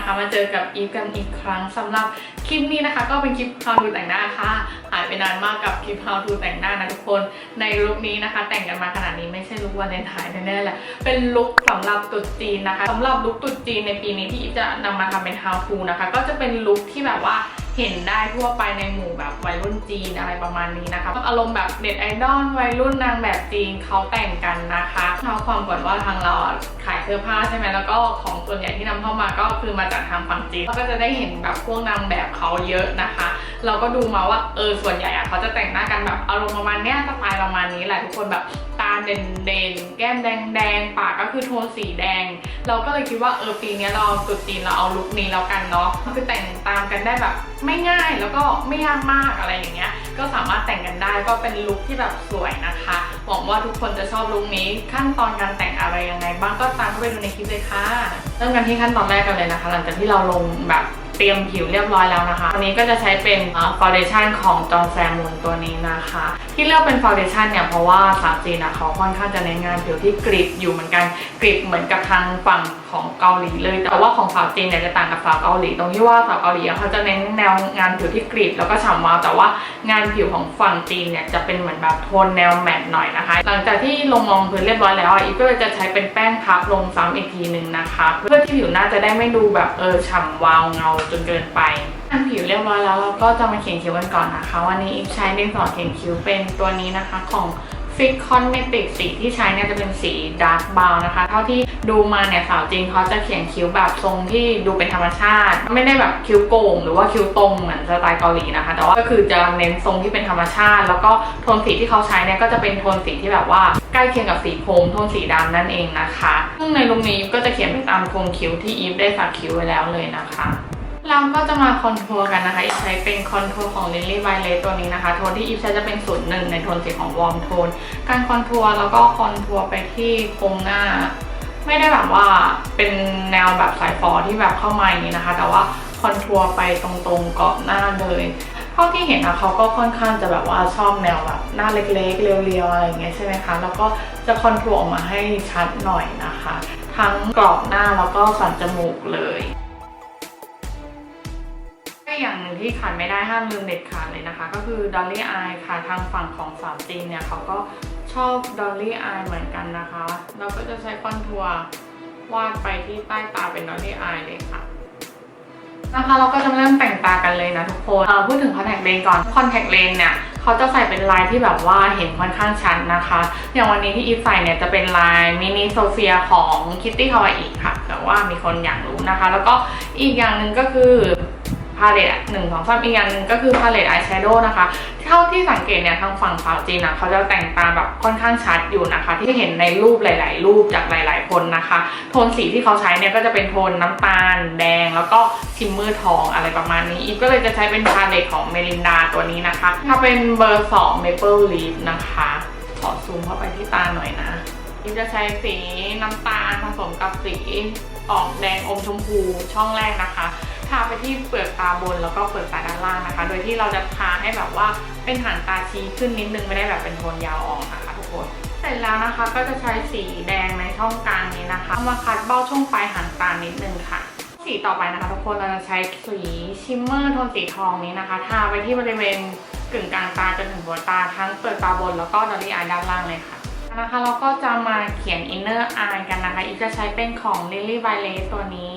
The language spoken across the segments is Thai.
นะคะ มาเจอกับอีฟกันอีกครั้งสำหรับคลิปนี้นะคะ ก็เป็นคลิป how to แต่งหน้าค่ะหายไปนานมากกับคลิป how to แต่งหน้านะทุกคนในลุคนี้นะคะ แต่งกันมาขนาดนี้ไม่ใช่ลุควันเลนไทน์แน่ๆแหละเป็นลุคสำหรับตุ๊จีนนะคะสำหรับลุคตุ๊จีนในปีนี้ที่อีฟจะนำมาทำเป็น how to นะคะ ก็จะเป็นลุคที่แบบว่า เห็นได้ทั่วไปในหมู่แบบวัยรุ่นจีนอะไรประมาณนี้นะคะอารมณ์แบบเด็ดไอดอลวัยรุ่นนางแบบจีนเขาแต่งกันนะคะเท้าความก่อนว่าทางเราขายเสื้อผ้าใช่ไหมแล้วก็ของส่วนใหญ่ที่นำเข้ามาก็คือมาจากทางฝั่งจีนเราก็จะได้เห็นแบบพวกนางแบบเขาเยอะนะคะ เราก็ดูมาว่าเออส่วนใหญ่อะเขาจะแต่งหน้ากันแบบอารมณ์ประมาณเนี้ยสไตล์ประมาณนี้แหละทุกคนแบบตาเด่นเด่นแก้มแดงแดงปากก็คือโทนสีแดง เราก็เลยคิดว่าเออปีนี้เราเอาตรุ๊จีนเราเอาลุคนี้แล้วกันเนาะคือแต่งตามกันได้แบบไไม่ง่ายแล้วก็ไม่ยากมากอะไรอย่างเงี้ย ก็สามารถแต่งกันได้ก็เป็นลุคที่แบบสวยนะคะ หวังว่าทุกคนจะชอบลุคนี้ ขั้นตอนการแต่งอะไรยังไงบ้างก็ตามเข้าไปดูในคลิปเลยค่ะ เริ่มกันที่ขั้นตอนแรกกันเลยนะคะ หลังจากที่เราลงแบบเตรียมผิวเรียบร้อยแล้วนะคะวันนี้ก็จะใช้เป็นฟ u n เดชั่นของจอ n แซมูนตัวนี้นะคะ ที่เลือกเป็นฟ u n เดชั่นเนี่ยเพราะว่าสาวจีนอะเขาค่อนข้างจะเน้นงานผิวที่กริบอยู่เหมือนกันกริบเหมือนกับทางฝั่งของเกาหลีเลย แต่ว่าของสาวจีนเนี่ยจะต่างกับสาวเกาหลี ตรงที่ว่าสาวเกาหลีเขาจะเน้นแนวงานผิวที่กริบแล้วก็ฉ่ำวาวแต่ว่างานผิวของฝั่งจีนเนี่ยจะเป็นเหมือนแบบโทนแนวแมตต์หน่อยนะคะ หลังจากที่ลงมองพื้นเรียบร้อยแล้วอะอีฟก็จะใช้เป็นแป้งพับลงซ้ำอีกทีหนึ่งนะคะ เพื่อที่ผิวหน้าจะได้ไม่ดูแบบเออฉ่ำวาวเงาจนเกินไป ทำผิวเรียบร้อยแล้วเราก็จะมาเขียนคิ้วกันก่อนนะคะ วันนี้อีฟใช้ดินสอเขียนคิ้วเป็นตัวนี้นะคะของฟิกคอนเมติกสีที่ใช้เนี่ยจะเป็นสีดาร์กบาวนะคะ เท่าที่ดูมาเนี่ยสาวจีนเขาจะเขียนคิ้วแบบทรงที่ดูเป็นธรรมชาติ ไม่ได้แบบคิ้วโก่งหรือว่าคิ้วตรงเหมือนสไตล์เกาหลีนะคะ แต่ว่าก็คือจะเน้นทรงที่เป็นธรรมชาติ แล้วก็โทนสีที่เขาใช้เนี่ยก็จะเป็นโทนสีที่แบบว่าใกล้เคียงกับสีโคมโทนสีดำนั่นเองนะคะ ซึ่งในลุคนี้ก็จะเขียนไปตามโครงคิ้วที่อีฟได้สักคิ้วไว้แล้วเลยนะคะ เราก็จะมาคอนทัวร์กันนะคะ อีฟใช้เป็นคอนทัวร์ของ Lily Violet ตัวนี้นะคะ โทนที่อีฟใช้จะเป็นศูนย์หนึ่งในโทนสีของวอร์มโทน การคอนทัวร์แล้วก็คอนทัวร์ไปที่โครงหน้า ไม่ได้แบบว่าเป็นแนวแบบสายฟอที่แบบเข้ามาอย่างนี้นะคะ แต่ว่าคอนทัวร์ไปตรงๆกรอบหน้าเลยเท่าที่เห็นนะเขาก็ค่อนข้างจะแบบว่าชอบแนวแบบหน้าเล็กๆ เรียวๆอะไรอย่างเงี้ยใช่ไหมคะ แล้วก็จะคอนทัวร์ออกมาให้ชัดหน่อยนะคะ ทั้งกรอบหน้าแล้วก็สันจมูกเลย อย่างหนึ่งที่ขาดไม่ได้ห้ามลืมเด็ดขาดเลยนะคะ ก็คือดอลลี่อายค่ะทางฝั่งของสาวจีนเนี่ยเขาก็ชอบดอลลี่อายเหมือนกันนะคะ เราก็จะใช้คอนทัวร์วาดไปที่ใต้ตาเป็นดอลลี่อายเลยค่ะนะคะเราก็จะเริ่มแต่งตากันเลยนะทุกคนพูดถึงคอนแทคเลนก่อนคอนแทคเลนเนี่ยเขาจะใส่เป็นลายที่แบบว่าเห็นค่อนข้างชัดนะคะ อย่างวันนี้ที่อีฟใส่เนี่ยจะเป็นลายมินิโซเฟียของคิตตี้คาวาอิค่ะแต่ว่ามีคนอยากรู้นะคะ แล้วก็อีกอย่างหนึ่งก็คือ พาเลตหนึ่งสองสามอีกอย่างนึงก็คือพาเลตอายแชโดว์นะคะเท่าที่สังเกตเนี่ยทางฝั่งสาวจีนนะเขาจะแต่งตาแบบค่อนข้างชัดอยู่นะคะ ที่เห็นในรูปหลาย ๆ รูปจากหลาย ๆ คนนะคะ โทนสีที่เขาใช้เนี่ยก็จะเป็นโทนน้ำตาล แดง แล้วก็ชิมเมอร์ทองอะไรประมาณนี้ อีฟก็เลยจะใช้เป็นพาเลตของเมลินดาตัวนี้นะคะ ถ้าเป็นเบอร์2 Maple Leaf นะคะขอซูมเข้าไปที่ตาหน่อยนะอีฟจะใช้สีน้ำตาลผสมกับสีออกแดงอมชมพูช่องแรกนะคะ ทาไปที่เปลือกตาบนแล้วก็เปลือกตาด้านล่างนะคะ โดยที่เราจะทาให้แบบว่าเป็นหางตาชี้ขึ้นนิดนึงไม่ได้แบบเป็นโทนยาวออกนะคะทุกคนเสร็จแล้วนะคะก็จะใช้สีแดงในช่องกลางนี้นะคะมาคัดเบ้าช่วงปลายหางตานิดนึงค่ะสีต่อไปนะคะทุกคนเราจะใช้สีชิมเมอร์โทนสีทองนี้นะคะ ทาไปที่บริเวณกึ่งกลางตาจนถึงหัวตาทั้งเปลือกตาบนแล้วก็ดอลลี่อายด้านล่างเลยค่ะนะคะเราก็จะมาเขียน inner eye กันนะคะ อีกจะใช้เป็นของ Lily Violet ตัวนี้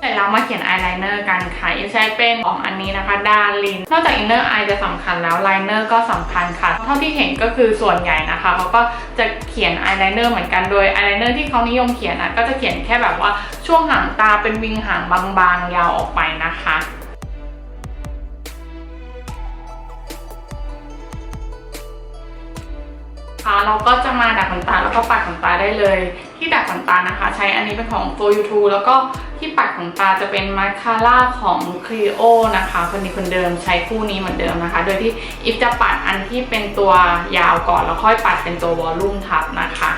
เสร็จแล้วมาเขียน eyeliner กันค่ะอีกใช้เป็นของอันนี้นะคะดารินนอกจาก inner eye จะสำคัญแล้ว liner ก็สำคัญค่ะ เท่าที่เห็นก็คือส่วนใหญ่นะคะเขาก็จะเขียน eyeliner เหมือนกันโดย eyeliner ที่เขานิยมเขียนอะก็จะเขียนแค่แบบว่าช่วงหางตาเป็นวิงหางบางๆ ยาวออกไปนะคะค่ะเราก็จะมาดัดขนตาแล้วก็ปัดขนตาได้เลย ที่ดัดขนตานะคะ ใช้อันนี้เป็นของ For You Too แล้วก็ ที่ปัดขนตาจะเป็นมาสคาร่าของ Clio นะคะ คนนี้คนเดิมใช้คู่นี้เหมือนเดิมนะคะ โดยที่อิฟจะปัดอันที่เป็นตัวยาวก่อนแล้วค่อยปัดเป็นตัววอลลุ่มทับนะคะ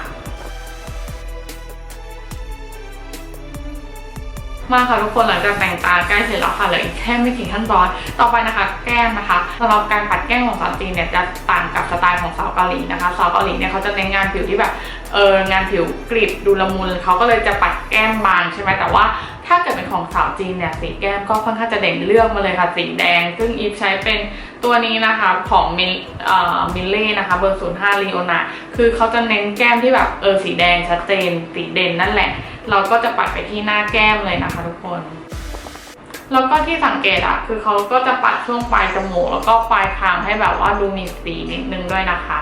มากค่ะทุกคนหลังจากแต่งตาใกล้เสร็จแล้วค่ะเหลืออีกแค่ไม่กี่ขั้นตอนต่อไปนะคะ แก้มนะคะสำหรับการปัดแก้มของสาวจีนเนี่ยจะต่างกับสไตล์ของสาวเกาหลีนะคะสาวเกาหลีเนี่ยเขาจะเน้นงานผิวที่แบบเอองานผิวกริบดูละมุนเขาก็เลยจะปัดแก้มบางใช่ไหมแต่ว่า ถ้าเกิดเป็นของสาวจีนเนี่ยสีแก้มก็ค่อนข้างจะเด่นเลือกมาเลยค่ะสีแดง ซึ่งอีฟใช้เป็นตัวนี้นะคะของมิลเอ่อมิลเล่นะคะเบอร์ศูนย์ห้าลีโอนาคือเขาจะเน้นแก้มที่แบบเออสีแดงชัดเจนสีเด่นนั่นแหละ เราก็จะปัดไปที่หน้าแก้มเลยนะคะทุกคนแล้วก็ที่สังเกตอะคือเขาก็จะปัดช่วงปลายจมูกแล้วก็ปลายคางให้แบบว่าดูมีสีนิดนึงด้วยนะคะ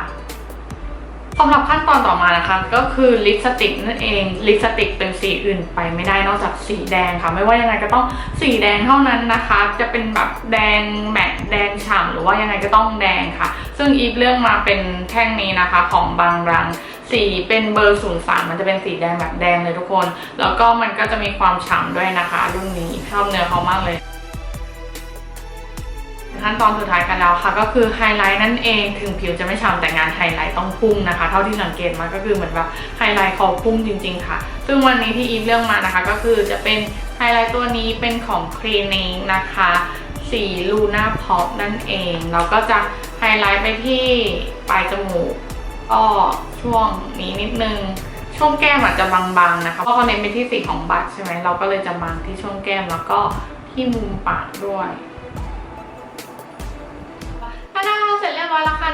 สำหรับขั้นตอนต่อมานะคะ ก็คือลิปสติกนั่นเองลิปสติกเป็นสีอื่นไปไม่ได้นอกจากสีแดงค่ะ ไม่ว่ายังไงก็ต้องสีแดงเท่านั้นนะคะ จะเป็นแบบแดงแมตต์แดงฉ่ำหรือว่ายังไงก็ต้องแดงค่ะ ซึ่งอีฟเลือกมาเป็นแท่งนี้นะคะของบางรังสีเป็นเบอร์ 03 มันจะเป็นสีแดงแบบแดงเลยทุกคน แล้วก็มันก็จะมีความฉ่ำด้วยนะคะ รุ่นนี้ชอบเนื้อเขามากเลย ขั้นตอนสุดท้ายกันแล้วค่ะ ก็คือไฮไลท์นั่นเองถึงผิวจะไม่ฉ่ำแต่งานไฮไลท์ต้องพุ่งนะคะ เท่าที่สังเกตมาก็คือเหมือนแบบไฮไลท์เขาพุ่งจริง ๆ ค่ะ ซึ่งวันนี้ที่อีฟเลือกมานะคะ ก็คือจะเป็นไฮไลท์ตัวนี้เป็นของคลีนิงนะคะสีลูน่าพอปนั่นเองเราก็จะไฮไลท์ไปที่ปลายจมูกก็ช่วงนี้นิดนึงช่วงแก้มอาจจะบางๆนะคะเพราะเขาเน้นไปที่สีของบัตรใช่ไหมเราก็เลยจะบางที่ช่วงแก้มแล้วก็ที่มุมปากด้วย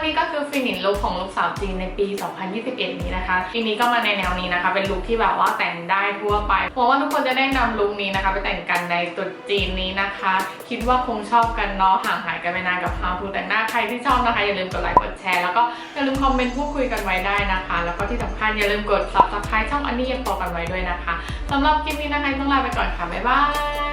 นี่ก็คือฟินิชลุคของลูกสาวจีนในปี 2021 นี้นะคะปีนี้ก็มาในแนวนี้นะคะ เป็นลุคที่แบบว่าแต่งได้ทั่วไปหวังว่าทุกคนจะได้นำลุคนี้นะคะ ไปแต่งกันในตรุษจีนนี้นะคะ คิดว่าคงชอบกันเนาะห่างหายกันไปนานกับ How to แต่งหน้าใครที่ชอบนะคะอย่าลืมกดไลค์กดแชร์แล้วก็อย่าลืมคอมเมนต์พูดคุยกันไว้ได้นะคะ แล้วก็ที่สำคัญอย่าลืมกด subscribe ช่องอันนี้ยังพอกันไว้ด้วยนะคะสำหรับคลิปนี้นะคะต้องลาไปก่อนค่ะบ๊ายบาย